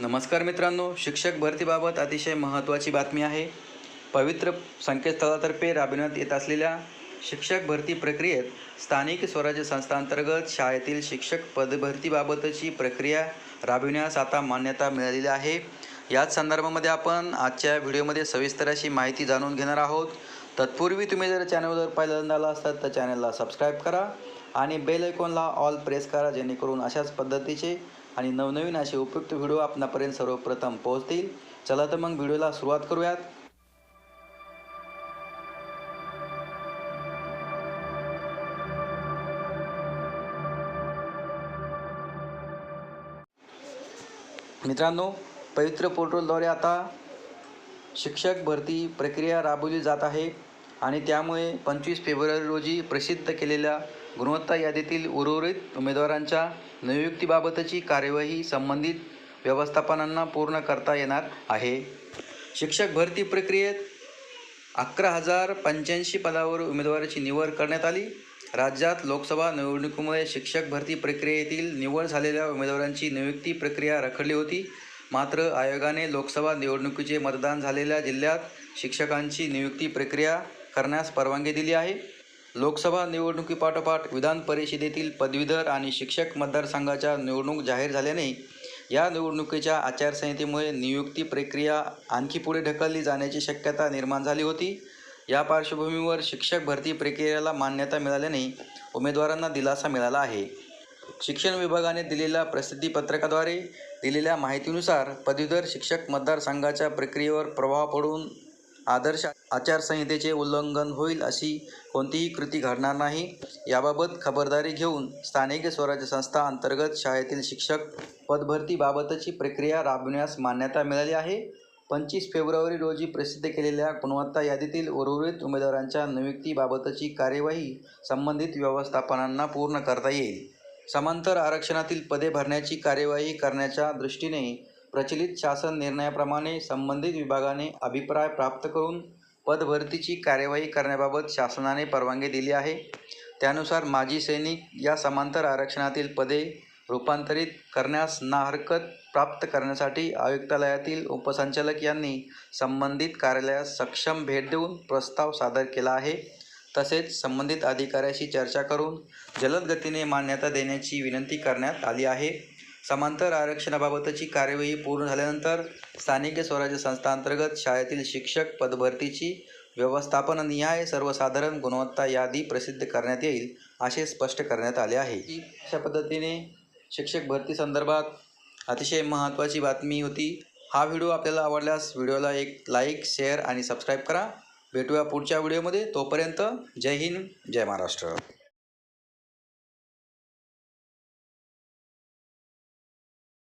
नमस्कार मित्रांनो शिक्षक भरतीबाबत अतिशय महत्त्वाची बातमी आहे. पवित्र संकेतस्थळातर्फे राबविण्यात येत असलेल्या शिक्षक भरती प्रक्रियेत स्थानिक स्वराज्य संस्थांतर्गत शाळेतील शिक्षक पदभरतीबाबतची प्रक्रिया राबविण्यास आता मान्यता मिळालेली आहे. याच संदर्भामध्ये आपण आजच्या व्हिडिओमध्ये सविस्तर अशी माहिती जाणून घेणार आहोत. तत्पूर्वी तुम्ही जर चॅनलवर पहिल्यांदा आला असतात तर चॅनलला सबस्क्राईब करा आणि बेल आयकॉनला ऑल प्रेस करा जेणेकरून अशाच पद्धतीचे आणि नवनवीन असे उपयुक्त व्हिडिओ आपणापर्यंत सर्वप्रथम पोहोचतील. चला तर मग व्हिडिओला सुरुवात करूयात. मित्रांनो पवित्र पोर्टलद्वारे आता शिक्षक भरती प्रक्रिया राबवली जात आहे आणि त्यामुळे पंचवीस फेब्रुवारी रोजी प्रसिद्ध केलेल्या गुणवत्ता यादीतील उर्वरित उमेदवारांच्या नियुक्तीबाबतची कार्यवाही संबंधित व्यवस्थापनांना पूर्ण करता येणार आहे. शिक्षक भरती प्रक्रियेत अकरा हजार पंच्याऐंशी पदावर उमेदवाराची निवड करण्यात आली. राज्यात लोकसभा निवडणुकीमुळे शिक्षक भरती प्रक्रियेतील निवड झालेल्या उमेदवारांची नियुक्ती प्रक्रिया रखडली होती. मात्र आयोगाने लोकसभा निवडणुकीचे मतदान झालेल्या जिल्ह्यात शिक्षकांची नियुक्ती प्रक्रिया करण्यास परवानगी दिली आहे. लोकसभा निवडणुकीपाठोपाठ विधान परिषदेतील पदवीधर आणि शिक्षक मतदारसंघाच्या निवडणूक जाहीर झाल्याने या निवडणुकीच्या आचारसंहितेमुळे नियुक्ती प्रक्रिया आणखी पुढे ढकलली जाण्याची शक्यता निर्माण झाली होती. या पार्श्वभूमीवर शिक्षक भरती प्रक्रियेला मान्यता मिळाल्याने उमेदवारांना दिलासा मिळाला आहे. शिक्षण विभागाने दिलेल्या प्रसिद्धीपत्रकाद्वारे दिलेल्या माहितीनुसार पदवीधर शिक्षक मतदारसंघाच्या प्रक्रियेवर प्रभाव पडून आदर्श आचारसंहितेचे उल्लंघन होईल अशी कोणतीही कृती घडणार नाही. याबाबत खबरदारी घेऊन स्थानिक स्वराज्य संस्था अंतर्गत शाळेतील शिक्षक पदभरतीबाबतची प्रक्रिया राबविण्यास मान्यता मिळाली आहे. पंचवीस फेब्रुवारी रोजी प्रसिद्ध केलेल्या गुणवत्ता यादीतील उर्वरित उमेदवारांच्या नियुक्तीबाबतची कार्यवाही संबंधित व्यवस्थापनांना पूर्ण करता येईल. समांतर आरक्षणातील पदे भरण्याची कार्यवाही करण्याच्या दृष्टीने प्रचलित शासन निर्णयाप्रमाणे संबंधित विभागाने अभिप्राय प्राप्त करून पदभरतीची कार्यवाही करण्याबाबत शासनाने परवानगी दिली आहे. त्यानुसार माजी सैनिक या समांतर आरक्षणातील पदे रूपांतरित करण्यास ना हरकत प्राप्त करण्यासाठी आयुक्तालयातील उपसंचालक यांनी संबंधित कार्यालयास सक्षम भेट देऊन प्रस्ताव सादर केला आहे. तसेच संबंधित अधिकाऱ्याशी चर्चा करून जलद गतीने मान्यता देण्याची विनंती करण्यात आली आहे. समांतर आरक्षणाबाबतची कार्यवाही पूर्ण झाल्यानंतर स्थानिक स्वराज्य संस्थांतर्गत शाळेतील शिक्षक पदभरतीची व्यवस्थापननिहाय सर्वसाधारण गुणवत्ता यादी प्रसिद्ध करण्यात येईल असे स्पष्ट करण्यात आले आहे. अशा पद्धतीने शिक्षक भरती संदर्भात अतिशय महत्त्वाची बातमी होती. हा व्हिडिओ आपल्याला आवडल्यास व्हिडिओला एक लाईक शेअर आणि सबस्क्राईब करा. भेटूया पुढच्या व्हिडिओमध्ये. तोपर्यंत जय हिंद जय महाराष्ट्र.